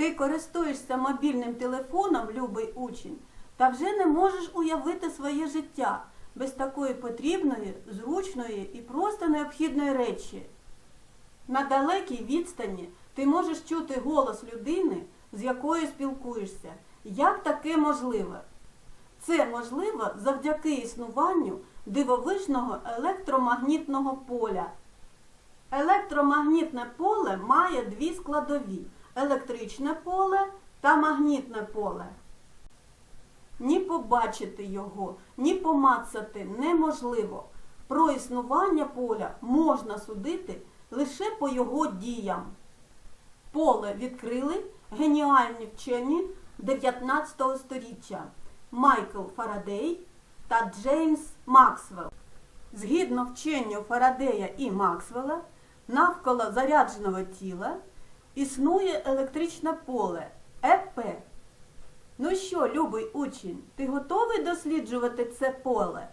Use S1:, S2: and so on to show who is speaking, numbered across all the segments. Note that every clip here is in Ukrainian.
S1: Ти користуєшся мобільним телефоном, любий учень, та вже не можеш уявити своє життя без такої потрібної, зручної і просто необхідної речі. На далекій відстані ти можеш чути голос людини, з якою спілкуєшся. Як таке можливе? Це можливо завдяки існуванню дивовижного електромагнітного поля. Електромагнітне поле має дві складові електричне поле та магнітне поле. Ні побачити його, ні помацати неможливо. Про існування поля можна судити лише по його діям. Поле відкрили геніальні вчені 19 століття Майкл Фарадей та Джеймс Максвелл. Згідно вченню Фарадея і Максвелла, навколо зарядженого тіла існує електричне поле ЕП. Ну що, любий учень, ти готовий досліджувати це поле?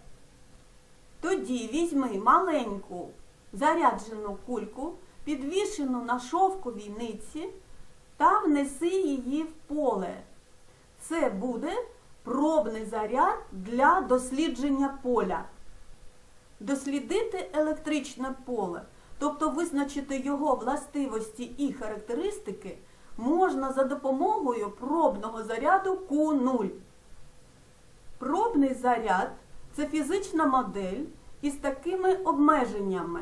S1: Тоді візьми маленьку заряджену кульку, підвішену на шовковій ниці, та внеси її в поле. Це буде пробний заряд для дослідження поля. Дослідити електричне поле, тобто визначити його властивості і характеристики, можна за допомогою пробного заряду Q0. Пробний заряд це фізична модель із такими обмеженнями.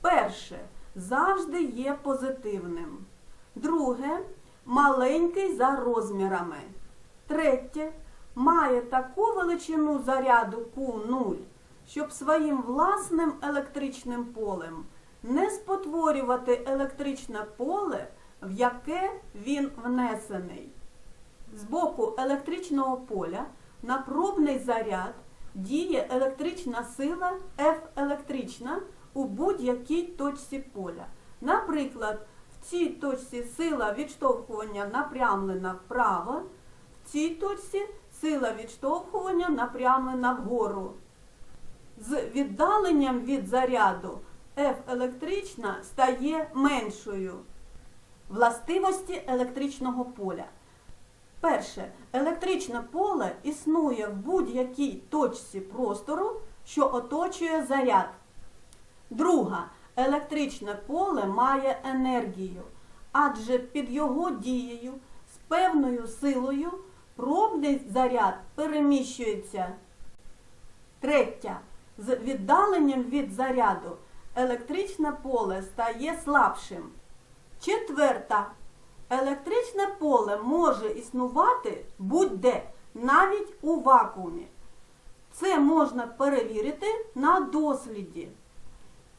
S1: Перше завжди є позитивним. Друге маленький за розмірами. Третє має таку величину заряду Q0, щоб своїм власним електричним полем не спотворювати електричне поле, в яке він внесений. З боку електричного поля на пробний заряд діє електрична сила F електрична у будь-якій точці поля. Наприклад, в цій точці сила відштовхування напрямлена вправо, в цій точці сила відштовхування напрямлена вгору. З віддаленням від заряду F електрична стає меншою. Властивості електричного поля. Перше, електричне поле існує в будь-якій точці простору, що оточує заряд. Друга, електричне поле має енергію, адже під його дією з певною силою пробний заряд переміщується. Третя, з віддаленням від заряду електричне поле стає слабшим. Четверта. Електричне поле може існувати будь-де, навіть у вакуумі. Це можна перевірити на досліді.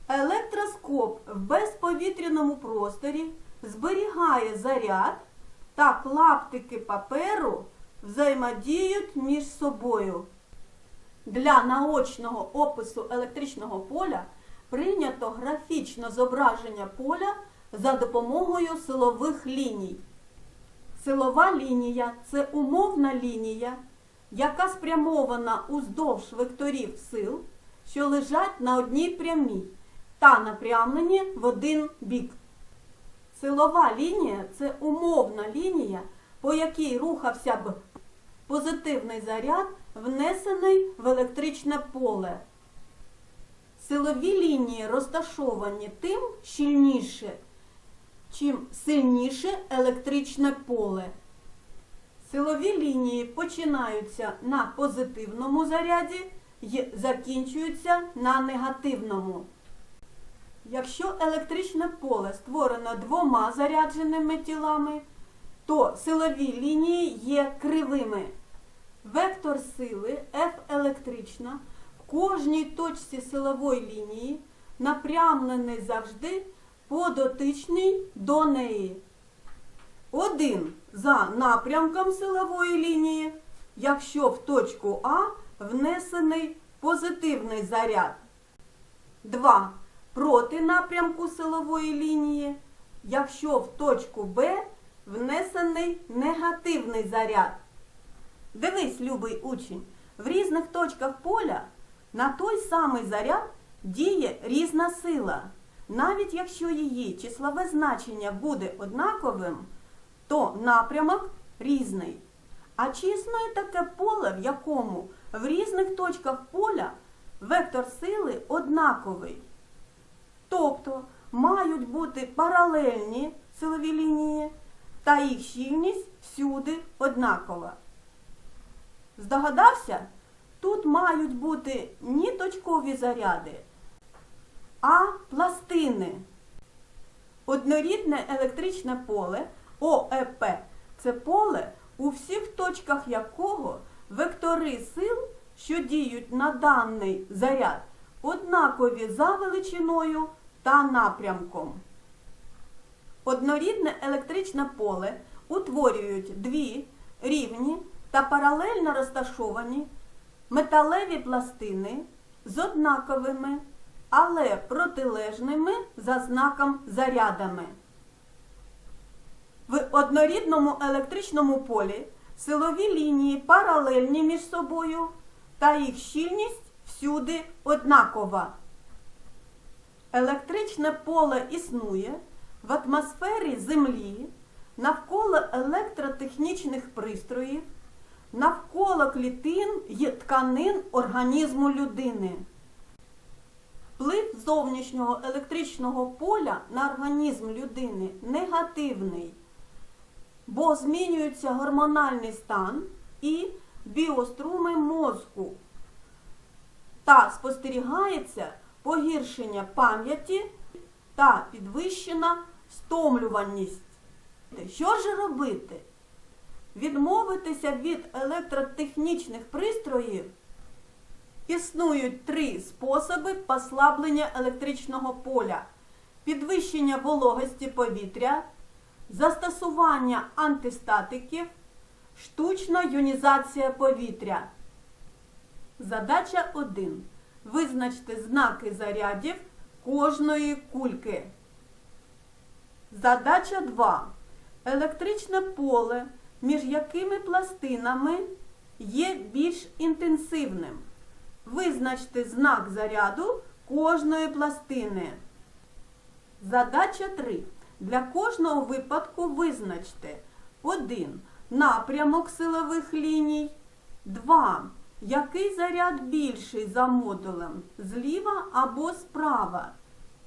S1: Електроскоп в безповітряному просторі зберігає заряд та клаптики паперу взаємодіють між собою. Для наочного опису електричного поля прийнято графічне зображення поля за допомогою силових ліній. Силова лінія це умовна лінія, яка спрямована уздовж векторів сил, що лежать на одній прямій та напрямлені в один бік. Силова лінія це умовна лінія, по якій рухався б позитивний заряд, внесений в електричне поле. Силові лінії розташовані тим щільніше, чим сильніше електричне поле. Силові лінії починаються на позитивному заряді і закінчуються на негативному. Якщо електричне поле створено двома зарядженими тілами, то силові лінії є кривими. Вектор сили F електрична в кожній точці силової лінії напрямлений завжди подотичний до неї. Один за напрямком силової лінії, якщо в точку А внесений позитивний заряд. 2. Проти напрямку силової лінії, якщо в точку Б внесений негативний заряд. Дивись, любий учень, в різних точках поля на той самий заряд діє різна сила. Навіть якщо її числове значення буде однаковим, то напрямок різний. А чи існує таке поле, в якому в різних точках поля вектор сили однаковий? Тобто мають бути паралельні силові лінії, та їх щільність всюди однакова. Здогадався? Тут мають бути не точкові заряди, а пластини. Однорідне електричне поле ОЕП це поле, у всіх точках якого вектори сил, що діють на даний заряд, однакові за величиною та напрямком. Однорідне електричне поле утворюють дві рівні та паралельно розташовані металеві пластини з однаковими, але протилежними за знаком зарядами. В однорідному електричному полі силові лінії паралельні між собою та їх щільність всюди однакова. Електричне поле існує в атмосфері Землі навколо електротехнічних пристроїв, навколо клітин й тканин організму людини. Вплив зовнішнього електричного поля на організм людини негативний, бо змінюється гормональний стан і біоструми мозку та спостерігається погіршення пам'яті та підвищена стомлюваність. Що ж робити? Відмовитися від електротехнічних пристроїв існують три способи послаблення електричного поля: підвищення вологості повітря, застосування антистатиків, штучна іонізація повітря. Задача 1. Визначте знаки зарядів кожної кульки. Задача 2. Електричне поле, між якими пластинами є більш інтенсивним. Визначте знак заряду кожної пластини. Задача 3. Для кожного випадку визначте 1. Напрямок силових ліній. 2. Який заряд більший за модулем? Зліва або справа.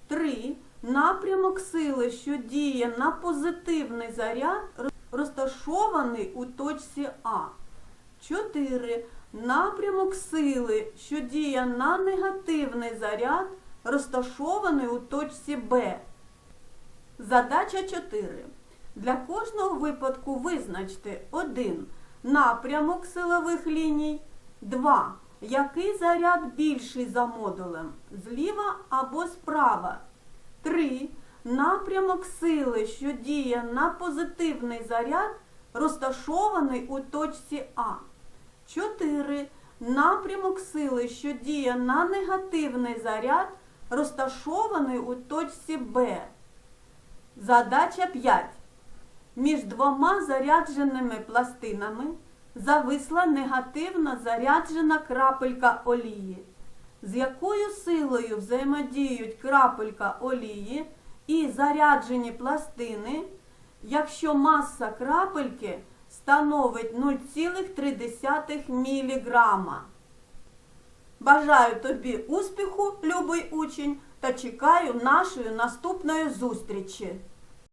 S1: 3. Напрямок сили, що діє на позитивний заряд, розташований у точці А. 4. Напрямок сили, що діє на негативний заряд, розташований у точці Б. Задача 4. Для кожного випадку визначте 1. Напрямок силових ліній. 2. Який заряд більший за модулем? Зліва або справа. 3. Напрямок сили, що діє на позитивний заряд, розташований у точці А. 4. Напрямок сили, що діє на негативний заряд, розташований у точці Б. Задача 5. Між двома зарядженими пластинами зависла негативно заряджена крапелька олії. З якою силою взаємодіють крапелька олії заряджені пластини, якщо маса крапельки становить 0,3 мг. Бажаю тобі успіху, любий учень, та чекаю нашої наступної зустрічі.